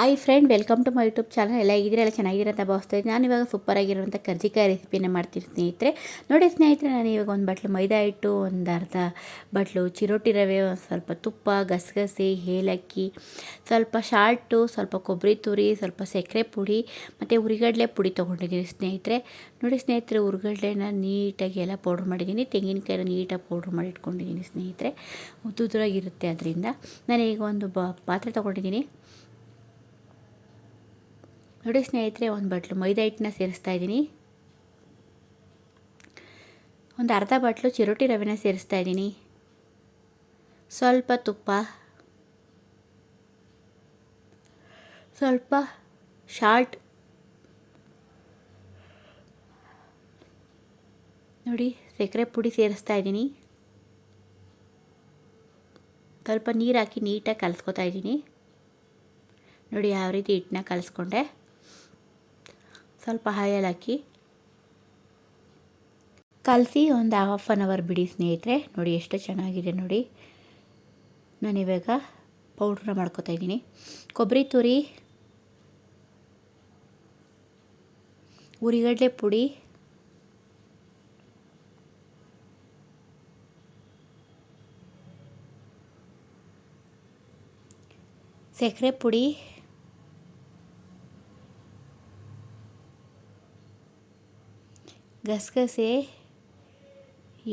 Hi friend welcome to my YouTube channel ಎಲ್ಲ ಇದ್ರೆ ಎಲ್ಲ ಚೆನ್ನಾಗಿದ್ದೀರ ಅಂತ ಭಾವಿಸ್ತಾ ನಾನು ಇವಾಗ ಸೂಪರಾಗಿರುವಂಥ ಕರ್ಜಿಕಾಯಿ ರೆಸಿಪಿನ ಮಾಡ್ತೀನಿ ಸ್ನೇಹಿತರೆ. ನೋಡಿ ಸ್ನೇಹಿತರೆ, ನಾನು ಇವಾಗ ಒಂದು ಬಟ್ಲು ಮೈದಾ ಹಿಟ್ಟು, ಒಂದು ಅರ್ಧ ಬಟ್ಲು ಚಿರೋಟಿ ರವೆ, ಒಂದು ಸ್ವಲ್ಪ ತುಪ್ಪ, ಗಸಗಸೆ, ಏಲಕ್ಕಿ, ಸ್ವಲ್ಪ ಶಾಲ್ಟು ಸ್ವಲ್ಪ ಕೊಬ್ಬರಿ ತುರಿ, ಸ್ವಲ್ಪ ಸಕ್ಕರೆ ಪುಡಿ, ಮತ್ತು ಉರಿಗಡಲೆ ಪುಡಿ ತೊಗೊಂಡಿದ್ದೀನಿ ಸ್ನೇಹಿತರೆ. ನೋಡಿ ಸ್ನೇಹಿತರೆ ಉರಿಗಡ್ಲೆನ ನೀಟಾಗಿ ಎಲ್ಲ ಪೌಡ್ರ್ ಮಾಡಿದ್ದೀನಿ. ತೆಂಗಿನಕಾಯಿನ ನೀಟಾಗಿ ಪೌಡ್ರ್ ಮಾಡಿ ಇಟ್ಕೊಂಡಿದ್ದೀನಿ ಸ್ನೇಹಿತರೆ. ಉದ್ದುದ್ರಾಗಿರುತ್ತೆ ಅದರಿಂದ. ನಾನು ಈಗ ಒಂದು ಬ ಪಾತ್ರೆ ತೊಗೊಂಡಿದ್ದೀನಿ. ನೋಡಿ ಸ್ನೇಹಿತರೆ, ಒಂದು ಬಟ್ಲು ಮೈದಾ ಹಿಟ್ಟನ್ನ ಸೇರಿಸ್ತಾ ಇದ್ದೀನಿ. ಒಂದು ಅರ್ಧ ಬಟ್ಲು ಚಿರೋಟಿ ರವೆನ ಸೇರಿಸ್ತಾ ಇದ್ದೀನಿ. ಸ್ವಲ್ಪ ತುಪ್ಪ. ಸ್ವಲ್ಪ ಶಾಲ್ಟ್ ನೋಡಿ, ಸಕ್ಕರೆ ಪುಡಿ ಸೇರಿಸ್ತಾ ಇದ್ದೀನಿ. ಸ್ವಲ್ಪ ನೀರು ಹಾಕಿ ನೀಟಾಗಿ ಕಲಸ್ಕೊತಾ ಇದ್ದೀನಿ. ನೋಡಿ, ಯಾವ ರೀತಿ ಹಿಟ್ಟನ್ನ ಕಲಿಸ್ಕೊಂಡೆ. ಸ್ವಲ್ಪ ಹಾಕಿ. ಕಲಸಿ ಒಂದು ಹಾಫ್ ಆನ್ ಅವರ್ ಬಿಡಿ ಸ್ನೇಹಿತರೆ. ನೋಡಿ ಎಷ್ಟು ಚೆನ್ನಾಗಿದೆ ನೋಡಿ. ನಾನಿವಾಗ ಪೌಡ್ರ್ ಮಾಡ್ಕೋತಾ ಇದ್ದೀನಿ. ಕೊಬ್ಬರಿ ತುರಿ, ಉರಿಗಡಲೆ ಪುಡಿ, ಸಕ್ಕರೆ ಪುಡಿ ಗಸಗಸೆ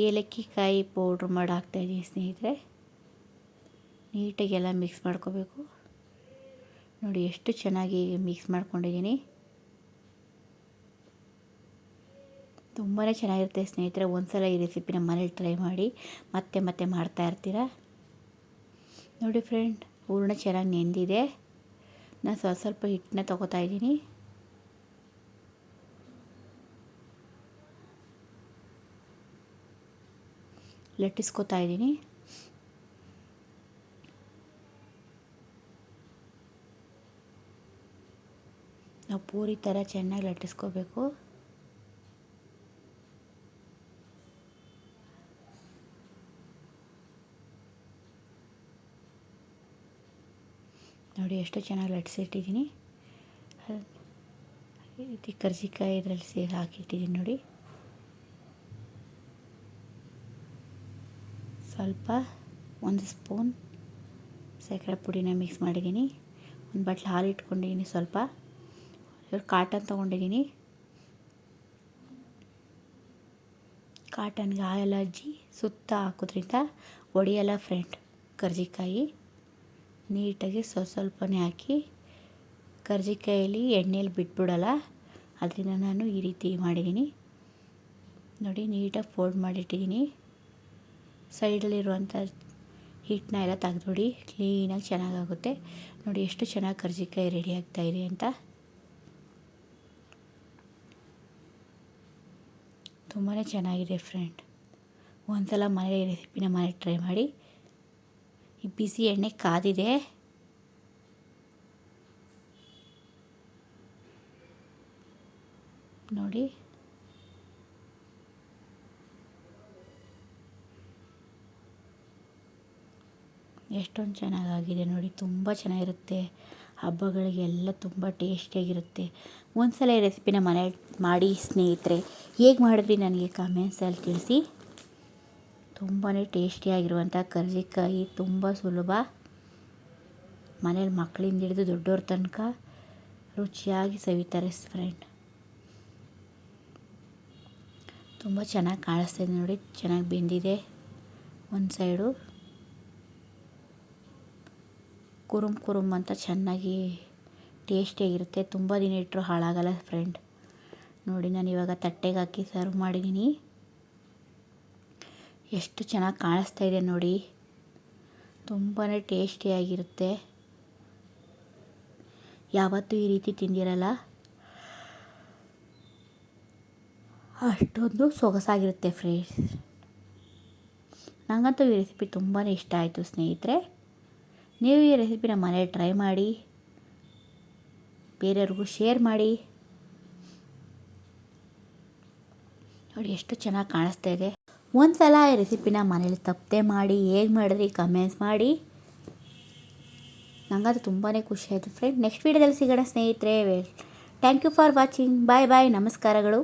ಏಲಕ್ಕಿ ಕಾಯಿ ಪೌಡ್ರ್ ಮಾಡಿ ಹಾಕ್ತಾಯಿದ್ದೀನಿ ಸ್ನೇಹಿತರೆ. ನೀಟಾಗೆಲ್ಲ ಮಿಕ್ಸ್ ಮಾಡ್ಕೋಬೇಕು. ನೋಡಿ ಎಷ್ಟು ಚೆನ್ನಾಗಿ ಮಿಕ್ಸ್ ಮಾಡ್ಕೊಂಡಿದ್ದೀನಿ. ತುಂಬಾ ಚೆನ್ನಾಗಿರುತ್ತೆ ಸ್ನೇಹಿತರೆ. ಒಂದ್ಸಲ ಈ ರೆಸಿಪಿನ ಮನೇಲಿ ಟ್ರೈ ಮಾಡಿ ಮತ್ತೆ ಮತ್ತೆ ಮಾಡ್ತಾ ಇರ್ತೀರ? ನೋಡಿ ಫ್ರೆಂಡ್, ಹೂರ್ಣ ಚೆನ್ನಾಗಿ ನೆಂದಿದೆ. ನಾನು ಸ್ವಲ್ಪ ಸ್ವಲ್ಪ ಹಿಟ್ಟನ್ನ ತೊಗೋತಾ ಲಟ್ಟಿಸ್ಕೊತಾ ಇದ್ದೀನಿ. ನಾವು ಪೂರಿ ಥರ ಚೆನ್ನಾಗಿ ಲಟ್ಟಿಸ್ಕೋಬೇಕು. ನೋಡಿ ಎಷ್ಟು ಚೆನ್ನಾಗಿ ಲಟ್ಟಿಸಿಟ್ಟಿದ್ದೀನಿ ಕರ್ಜಿಕಾಯಿ ಇದರಲ್ಲಿ ಸೇರಿ ಹಾಕಿಟ್ಟಿದ್ದೀನಿ ನೋಡಿ. ಸ್ವಲ್ಪ ಒಂದು ಸ್ಪೂನ್ ಸಕ್ಕರೆ ಪುಡಿನ ಮಿಕ್ಸ್ ಮಾಡಿದ್ದೀನಿ. ಒಂದು ಬಟ್ಲು ಹಾಲು ಇಟ್ಕೊಂಡಿದ್ದೀನಿ ಸ್ವಲ್ಪ. ಕಾಟನ್ ತೊಗೊಂಡಿದ್ದೀನಿ. ಕಾಟನ್ಗೆ ಹಾಲೆಲ್ಲ ಅಜ್ಜಿ ಸುತ್ತ ಹಾಕೋದ್ರಿಂದ ಒಡೆಯಲ್ಲ ಫ್ರೆಂಡ್ ಕರ್ಜಿಕಾಯಿ ನೀಟಾಗಿ ಸ್ವಲ್ಪ ಸ್ವಲ್ಪನೇ ಹಾಕಿ ಕರ್ಜಿಕಾಯಲ್ಲಿ ಎಣ್ಣೆಯಲ್ಲಿ ಬಿಟ್ಬಿಡಲ್ಲ, ಅದರಿಂದ ನಾನು ಈ ರೀತಿ ಮಾಡಿದ್ದೀನಿ. ನೋಡಿ ನೀಟಾಗಿ ಫೋಲ್ಡ್ ಮಾಡಿಟ್ಟಿದ್ದೀನಿ. ಸೈಡಲ್ಲಿರುವಂಥ ಹಿಟ್ಟನ್ನ ಎಲ್ಲ ತೆಗೆದ್ಬಿಡಿ. ಕ್ಲೀನಾಗಿ ಚೆನ್ನಾಗಾಗುತ್ತೆ. ನೋಡಿ ಎಷ್ಟು ಚೆನ್ನಾಗಿ ಕರ್ಜಿಕಾಯಿ ರೆಡಿ ಆಗ್ತಾಯಿದೆ ಅಂತ. ತುಂಬಾ ಚೆನ್ನಾಗಿದೆ ಫ್ರೆಂಡ್. ಒಂದ್ಸಲ ಮನೆ ರೆಸಿಪಿನ ಮನೆ ಟ್ರೈ ಮಾಡಿ. ಈ ಬಿಸಿ ಎಣ್ಣೆ ಕಾದಿದೆ. ನೋಡಿ. ಎಷ್ಟೊಂದು ಚೆನ್ನಾಗಾಗಿದೆ ನೋಡಿ, ತುಂಬ ಚೆನ್ನಾಗಿರುತ್ತೆ. ಹಬ್ಬಗಳಿಗೆಲ್ಲ ತುಂಬ ಟೇಸ್ಟಿಯಾಗಿರುತ್ತೆ. ಒಂದು ಸಲ ಈ ರೆಸಿಪಿನ ಮನೆ ಮಾಡಿ ಸ್ನೇಹಿತರೆ, ಹೇಗೆ ಮಾಡಿದ್ರಿ ನನಗೆ ಕಮೆಂಟ್ಸಲ್ಲಿ ತಿಳಿಸಿ. ತುಂಬಾ ಟೇಸ್ಟಿಯಾಗಿರುವಂಥ ಕರ್ಜಿಕಾಯಿ, ತುಂಬ ಸುಲಭ. ಮನೇಲಿ ಮಕ್ಕಳಿಂದ ಹಿಡಿದು ದೊಡ್ಡವ್ರ ತನಕ ರುಚಿಯಾಗಿ ಸವಿತಾರೆ ಫ್ರೆಂಡ್ ತುಂಬ ಚೆನ್ನಾಗಿ ಕಾಣಿಸ್ತಿದೆ ನೋಡಿ, ಚೆನ್ನಾಗಿ ಬೆಂದಿದೆ. ಒಂದು ಸೈಡು ಕುರುಮ್ ಕುರುಮ್ ಅಂತ ಚೆನ್ನಾಗಿ ಟೇಸ್ಟಿಯಾಗಿರುತ್ತೆ ತುಂಬ ದಿನ ಇಟ್ಟರು ಹಾಳಾಗಲ್ಲ ಫ್ರೆಂಡ್ ನೋಡಿ ನಾನು ಇವಾಗ ತಟ್ಟೆಗೆ ಹಾಕಿ ಸರ್ವ್ ಮಾಡಿದ್ದೀನಿ ಎಷ್ಟು ಚೆನ್ನಾಗಿ ಕಾಣಿಸ್ತಾ ಇದೆ ನೋಡಿ. ತುಂಬಾ ಟೇಸ್ಟಿಯಾಗಿರುತ್ತೆ ಯಾವತ್ತೂ ಈ ರೀತಿ ತಿಂದಿರಲ್ಲ. ಅಷ್ಟೊಂದು ಸೊಗಸಾಗಿರುತ್ತೆ ಫ್ರೆಂಡ್ಸ್ ನನಗಂತೂ ಈ ರೆಸಿಪಿ ತುಂಬಾ ಇಷ್ಟ ಆಯಿತು ಸ್ನೇಹಿತರೆ. ನೀವು ಈ ರೆಸಿಪಿನ ಮನೇಲಿ ಟ್ರೈ ಮಾಡಿ, ಬೇರೆಯವ್ರಿಗೂ ಶೇರ್ ಮಾಡಿ. ನೋಡಿ ಎಷ್ಟು ಚೆನ್ನಾಗಿ ಕಾಣಿಸ್ತಾ ಇದೆ. ಒಂದು ಸಲ ಈ ರೆಸಿಪಿನ ಮನೇಲಿ ತಪ್ಪದೆ ಮಾಡಿ, ಹೇಗೆ ಮಾಡಿದ್ರಿ ಕಮೆಂಟ್ಸ್ ಮಾಡಿ. ನನಗದು ತುಂಬಾ ಖುಷಿ ಆಯಿತು ಫ್ರೆಂಡ್ ನೆಕ್ಸ್ಟ್ ವೀಡಿಯೋದಲ್ಲಿ ಸಿಗೋಣ ಸ್ನೇಹಿತರೆ. Thank you for watching bye bye ನಮಸ್ಕಾರಗಳು.